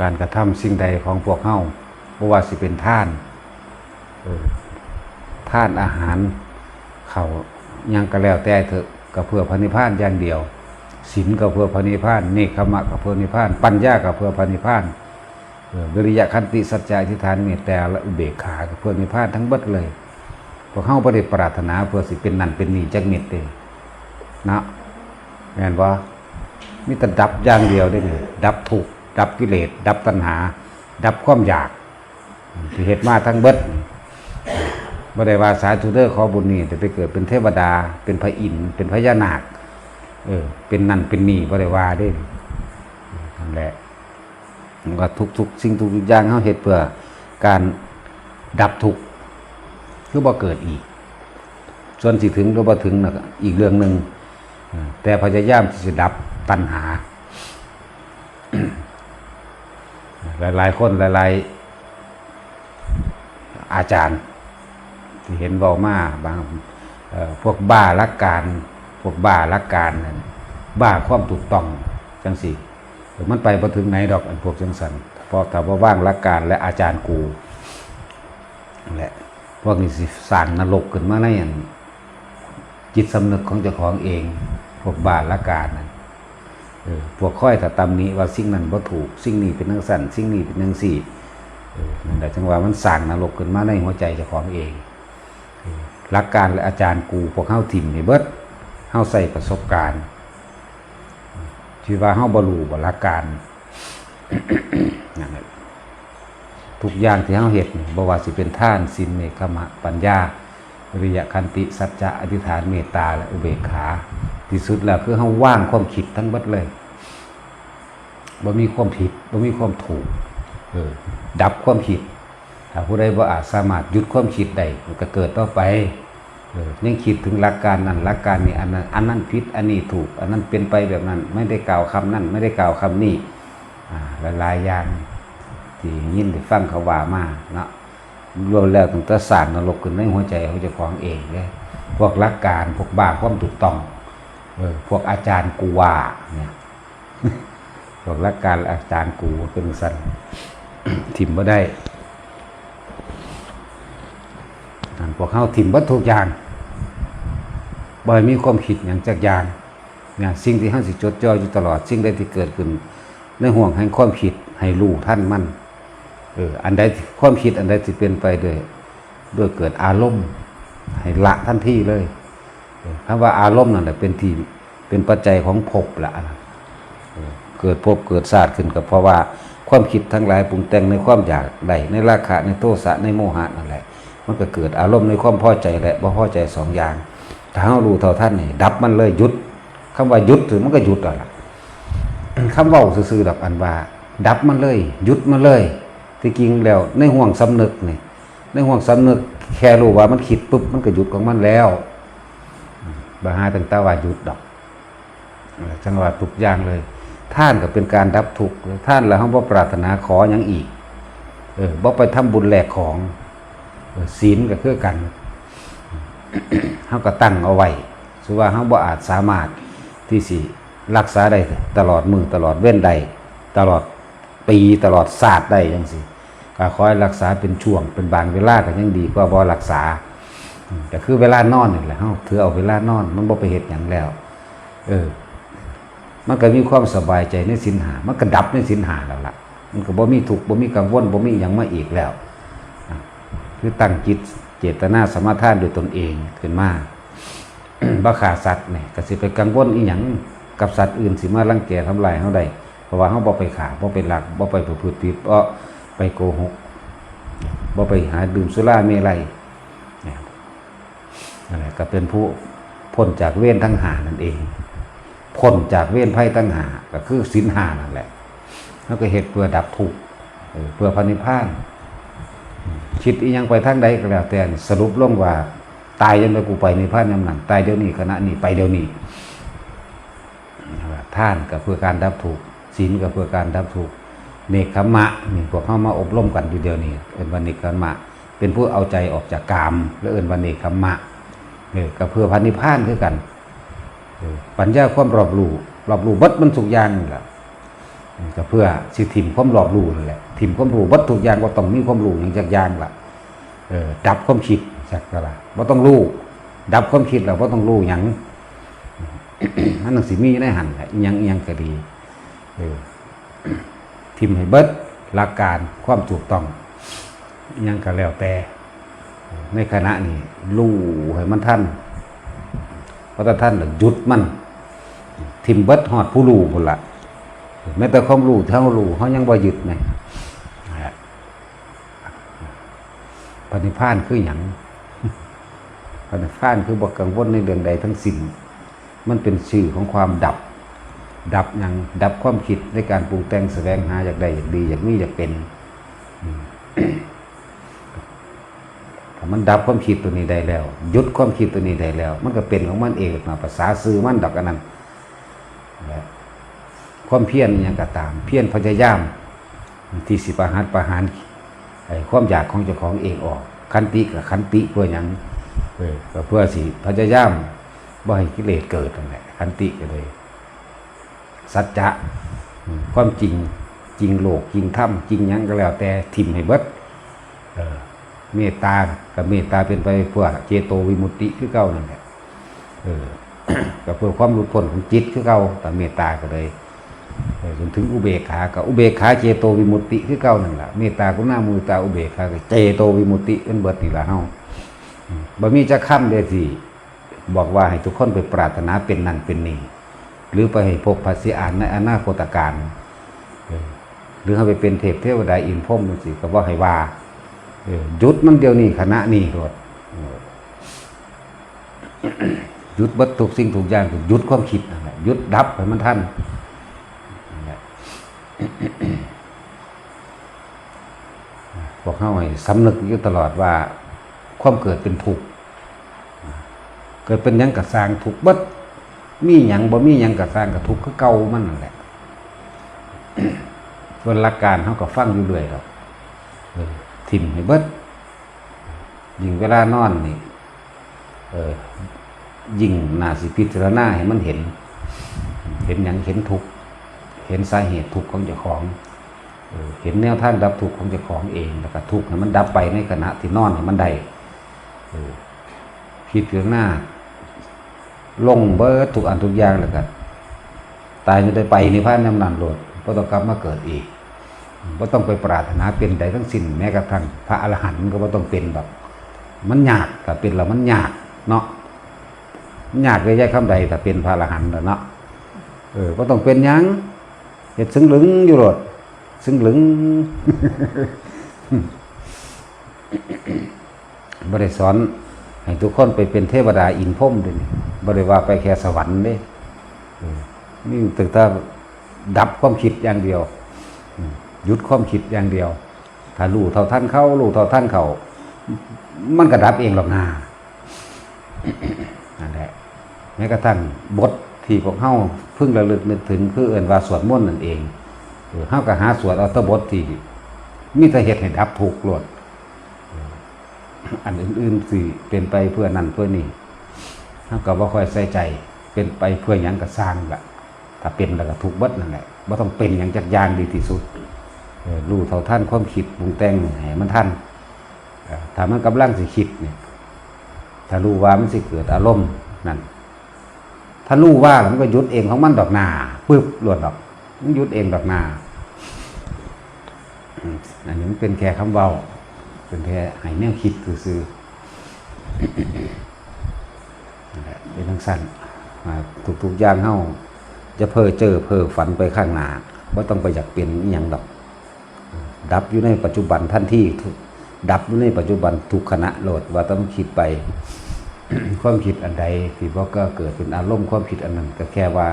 การกระทำสิ่งใดของพวกเฮาบ่ว่าสิเป็นท่านท่านอาหารเขายังก็แล้วแต่เถอะก็เพื่อพระนิพพานอย่างเดียวศีลก็เพื่อพระนิพพานเนคขมะก็เพื่อนิพพาน ปัญญาก็เพื่อพระนิพพานเวิริยะขันติสัจจะอธิฐานเมตตาและอุเบกขาก็เพื่อนิพพานทั้งบิดเลยพวกเฮาบ่ได้ปรารถนาเพื่อสิเป็นนั่นเป็นนี่จักเม็ดเด้นะแม่นบ่มีแต่ดับอย่างเดียวได้เลยดับทุก ดับกิเลส ดับตัณหา ดับความอยากที่เหตุมาทั้งเบิดบ่ได้ว่าสาธุเด้อขอบุญนี่แต่ไปเกิดเป็นเทวดา เป็นพระอินทร์เป็นพญานาค เออ เป็นนั่นเป็นนี่บ่ได้ว่าได้นั่นแหละว่าทุกทุกๆสิ่งทุกอย่างเฮาเฮ็ดเพื่อการดับทุกข์คือบ่เกิดอีก ส่วนสิถึงหรือบ่ถึงนะอีกเรื่องหนึ่งแต่พยายามที่จะดับตัณหา หลายๆคนหลายๆอาจารย์ ที่เห็นเบามาบางพวกบ้าลักการ พวกบ้าลักการนั่นบ้าความถูกต้องจังสิมันไปพอถึงไหนดอกอันพวกจังสันเพราะถ้าว่าว่างลักการและอาจารย์กูแหละพวกนี้สิสร้างนรกขึ้นมาในอันจิตสำนึกของเจ้าของเอง พวกบาละการนั่น พวกค่อยถ้าตำนี้ว่าสิ่งนั้นบ่ถูก สิ่งนี้เป็นนังสั่นสิ่งนี้เป็นนังสี่เออนั่นแหละจังว่ามันสั่งนรกขึ้นมาในหัวใจเจ้าของเองหลักการและอาจารย์กูพวกเฮาถิ่มนี่เบิดเฮาใส่ประสบการณ์ที่ว่าเฮาบรูบหลักการนั่นแหละทุกอย่างที่เฮาเฮ็ดบว่าสิเป็นท่านศีลเนคขมะปัญญาวิริยะคันติ สัจจะอธิษฐานเมตตาและอุเบกขา ที่สุดแล้วคือเฮาว่างความคิดทั้งเบิดเลยบ่มีความผิดบ่มีความถูกเออดับความคิดถ้าผู้ใดบ่อาจสามารถหยุดความคิดได้มันก็เกิดต่อไปเออยังคิดถึงหลักการนั้นหลักการนี้อันนั้นอันนั้นผิดอันนี้ถูก อันนั้นเป็นไปแบบนั้น ไม่ได้กล่าวคำนั้น ไม่ได้กล่าวคำนี้อ่าหลายๆอย่างที่ยินได้ฟังเขาว่ามาเนาะรวมแล้วตั้งแต่สารนรกขึ้นในหัวใจเขาเจะฟ้าของเองเลยพวกรักการพวกบ้าความถูกต้อง พวกอาจารย์กูว่าเนี่ยพวกรักการอาจารย์กูเป็นสันถิ่มบ่ได้อันพวกเขาถิ่มวัตถุกอย่างบ่อยมีความคิดอย่างจักอย่างเนี่ยสิ่งที่เขาสิจดจ่ออยู่ตลอด สิ่งใดที่เกิดขึ้น ในห่วงแห่งความคิดให้รู้ท่านมั่นเอออันใดความคิดอันใดที่เป็นไปด้วยด้วยเกิดอารมณ์ให้ละทันทีเลย คำว่าอารมณ์นั่นแหละเป็นที่เป็นปัจจัยของภพละเกิดภพเกิดศาสตร์ขึ้นก็เพราะว่าความคิดทั้งหลายปรุงแต่งในความอยากใดในราคะในโทสะในโมหะนั่นแหละ มันก็เกิดอารมณ์ในความพอใจและบ่พอใจสองอย่างถ้าเรารู้เท่าท่านนี่ดับมันเลยหยุดคำว่าหยุดถือมันก็หยุดแล้วล่ะคำว้าซื่อๆดอกอันว่า ดับมันเลยหยุดมันเลยที่จริงแล้วในห่วงสำนึกนี่ในห่วงสำนึกแค่รู้ว่ามันคิดปุ๊บมันก็หยุดของมันแล้ว บาหาตั้งแต่ว่าหยุดดอกจังหวะทุกอย่างเลย ท่านก็เป็นการดับทุกข์ท่านแล้วเขาบ่ปรารถนาขออย่างอีก เออบ่ไปทำบุญแหลกของเออศีลก็คือกันเขาก็ตั้งเอาไว้สุว่าเขาบ่อาจสามารถที่สิรักษาได้ตลอดมือตลอดเว้นใด ตลอดปีตลอดศาสตร์ได้ยังสิก็คอยรักษาเป็นช่วงเป็นบางเวลาก็ยังดีกว่าบ่รักษา แต่คือเวลานอนนี่แหละเฮาถือเอาเวลานอน มันบ่ไปเฮ็ดหยังแล้ว เออ มันก็มีความสบายใจในสินหา มันก็ดับในสินหาแล้วล่ะ มันก็บ่มีทุกบ่มีกังวลบ่มีหยังมาอีกแล้วคือตั้งจิตเจตนาสมาทานด้วยตนเองขึ้นมาบ่ขาสัตว์เนี่ยก็สิไปกังวลอีหยังกับสัตว์อื่นสิมารังแกทำลายเฮาได้เพราะว่าเฮาบ่ไปฆ่าบ่ไปหลักบ่ไปประพฤติผิดบ่ไปโกหกบ่ไปหาดื่มสุราเมลัย ก็เป็นผู้พ้นจากเวรทั้งหานั่นเอง พ้นจากเวรภัยทั้งหาก็คือศีลหานั่นแหละแล้วก็เฮ็ดเพื่อดับทุกข์เพื่อพระนิพานคิดอียังไปทางใดก็แล้วแต่สรุปลงว่า ตายยังไงกูไปในพระนำหนังตายเดี๋ยวนี้ขณะนี้ไปเดี๋ยวนี้ท่านก็เพื่อการดับทุกข์ศีลก็เพื่อการดับทุกข์เนคขมะนี่พวกเข้ามาอบรมกันอยู่เดียวนี้เอินวันเนคขมะ เป็นผู้เอาใจออกจากกาม และเอินวันเนคขมะ เออก็เพื่อพันนิพานคือกันปัญญาความรอบรู้รอบรู้บัดมันสุกยางนี่แหละก็เพื่อสิถิ่มความหลอกรู้นั่นแหละถิ่มความรู้วัตถุกยางก็ต้องมีความรู้อย่างจากยางละเออดับความคิดจากกะละว่าต้องรู้ดับความคิดแล้วว่าต้องรู้หยังมันต้องสิมีอยู่ในหันยังยังก็ดีเออทิมให้เบิดหลักการความถูกต้องยังก็แล้วแต่ ในขณะนี้รู้ให้มันท่านเพราะถ้าท่านหยุดมัน ทิมเบิดหอดผู้รู้พุ่นละแม้แต่ความรู้เท่ารู้เขายังบ่หยุดไงปณิพานคืออย่างปณิพานคือบ่กังวลในเรื่องใดทั้งสิ้นมันเป็นชื่อของความดับ ดับหยังดับความคิดในการปรุงแต่งแสวงหาอยากได้อยากดีอยากมีอยากเป็น มันดับความคิดตัวนี้ได้แล้วหยุดความคิดตัวนี้ได้แล้ว มันก็เป็นของมันเองมาภาษาซื้อมันดอกอันนั้นความเพียรยังก็ตาม เพียรพยายามที่สิประหารประหารไอ้ความอยากของเจ้าของเองออก ขันติกับขันติเพื่อยังเออก็เพื่อสิพยายามบ่ให้กิเลสเกิดนั่นแหละขันติก็เลย สัจจะความจริงจริงโลกจริงธรรมจริงยังก็แล้วแต่ทิมให้เบิด เมตตากับเมตตาเป็นไปเพื่อเจโตวิมุตติคือเก่านั่นแหละเออก็เพื่อความหลุดพ้นของจิตคือเก่าแต่เมตตาก็เลยจนถึงอุเบกขากับอุเบกขาเจโตวิมุตติคือเก่านั่นแหละเมตตากุณามุตาอุเบกขาเจโตวิมุตติเป็นเบิดนี่ละเฮาบ่มีจะค้ำเดยสิบอกว่าให้ทุกคนไปปรารถนาเป็นนั่นเป็นนี่หรือไปให้พบพระสิอานในอนาคตการหรือให้ไปเป็นเทพเทวดาอินพรมจังซี่ก็บ่ให้ว่า หยุดมันเดียวนี้คณะนี้โลดเออหยุดบัดทุกสิ่งทุกอย่างหยุดความคิดหยุดดับให้มันทันนั่นแหละพวกเขาให้สำนึกอยู่ตลอดว่า ความเกิดเป็นทุกข์เกิดเป็นยังกระสร้างทุกข์บัดมีหยังบ่มีหยังกระสร้างกับทุกข์คือเก่ามันนั่นแหละส่วนหลักการเขาก็ฟังอยู่เรื่อยครับเออ ทิมให้เบิดยิ่งเวลานอนนี่เออยิ่งน่าสิพิจารณาให้มันเห็น เห็นอย่างเห็นทุกเห็นสาเหตุทุกของเจ้าของเออเห็นแนวทางดับทุกของเจ้าของเองแล้วก็ทุกให้มันดับไปในขณะที่นอนให้มันได้เออพิจารณาลงเบิดทุกอันทุกอย่างแล้วก็ตายไม่ได้ไปในพระนำนานโลดเพราะต้องกลับมาเกิดอีก ว่าต้องไปปรารถนาเป็นใดทั้งสิ้นแม้กระทั่งพระอรหันต์ก็ว่าต้องเป็นแบบมันยากแต่เป็นแล้วมันยากเนาะมันยากเลยใช้คำใดแต่เป็นพระอรหันต์แล้วเนาะเออก็ต้องเป็นยังเห็ดซึ้งหลึงอยู่โลดซึ้งหลึงบริสอนให้ทุกคนไปเป็นเทวดาอินพรหมด้วยบริว่าไปแค่สวรรค์เด้นี่ตึกตาดับความคิดอย่างเดียว หยุดความคิดอย่างเดียว ถ้ารู้เท่าท่านเข้ารู้เท่าท่านเขามันก็ดับเองหรอกนานั่นแหละแม้กระทั่งบทที่พวกเฮาเพิ่งระลึกนึกถึงคือเอื่นว่าสวดมนต์นั่นเองเฮาก็หาสวดเอาแตบทที่มีแต่เหตุให้ดับทุกข์โลดอันอื่นๆสิเป็นไปเพื่อนั่นเพื่อนี่เฮาก็บ่ค่อยใส่ใจ เป็นไปเพื่อหยังก็สร้างละถ้าเป็นแล้วก็ทุกบดนั่นแหละบ่ต้องเป็นหยังจักยางดีที่สุด รู้เท่าท่านความคิดปรุงแต่งให้มันท่านถ้ามันกำลังสิคิดเนี่ยถ้ารู้ว่ามันสิเกิดอารมณ์นั่นถ้ารู้ว่ามันก็ยุดเองของมันดอกหนาปึ๊บหลวดดอก มันยุดเองดอกหนาอันนี้มันเป็นแค่คำเบาเป็นแค่ให้แนวคิดคือซื้อเป็นทั้งสั้นทุกๆอย่างเฮาจะเพ้อเจอเพ้อฝันไปข้างหน้าว่าต้องไปอยากเป็นอย่างดอก ดับอยู่ในปัจจุบันท่านที่ดับอยู่ในปัจจุบันทุกขณะโหลดว่าต้องคิดไปความคิดอันใดที่ว่าก็เกิดเป็นอารมณ์ความคิดอันนั้นก็แค่ว่า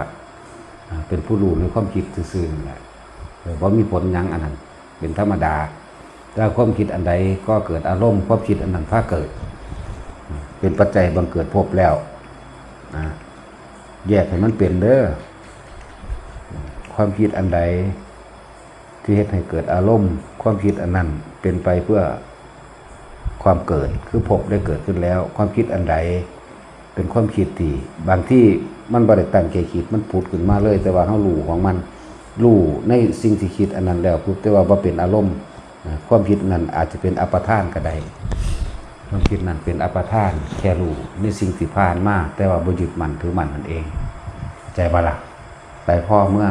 เป็นผู้รู้ในความคิดซื่อๆนั่นแหละเออว่ามีผลยังอันนั้น เป็นธรรมดาถ้าความคิดอันใดก็เกิดอารมณ์ความคิดอันนั้นพาเกิด เป็นปัจจัยบังเกิดพบแล้วนะแยกให้มันเปลี่ยนเด้อความคิดอันใด ที่เฮ็ดให้เกิดอารมณ์ ความคิดอันนั้นเป็นไปเพื่อความเกิดคือพบได้เกิดขึ้นแล้ว ความคิดอันใดเป็นความคิดที่บางที่มันบริตั้งใจคิดมันผุดขึ้นมาเลย แต่ว่าเขารู้ของมันรู้ในสิ่งที่คิดอันนั้นแล้วปุ๊บแต่ว่าบ่เป็นอารมณ์ความคิดนั้นอาจจะเป็นอัปทานก็ได้ความคิดนั้นเป็นอัปทานแค่รู้ในสิ่งที่ผ่านมาแต่ว่าบ่ยึดมันถือมันนั่นเอง ใจบ่ล่ะไปพ่อเมื่อ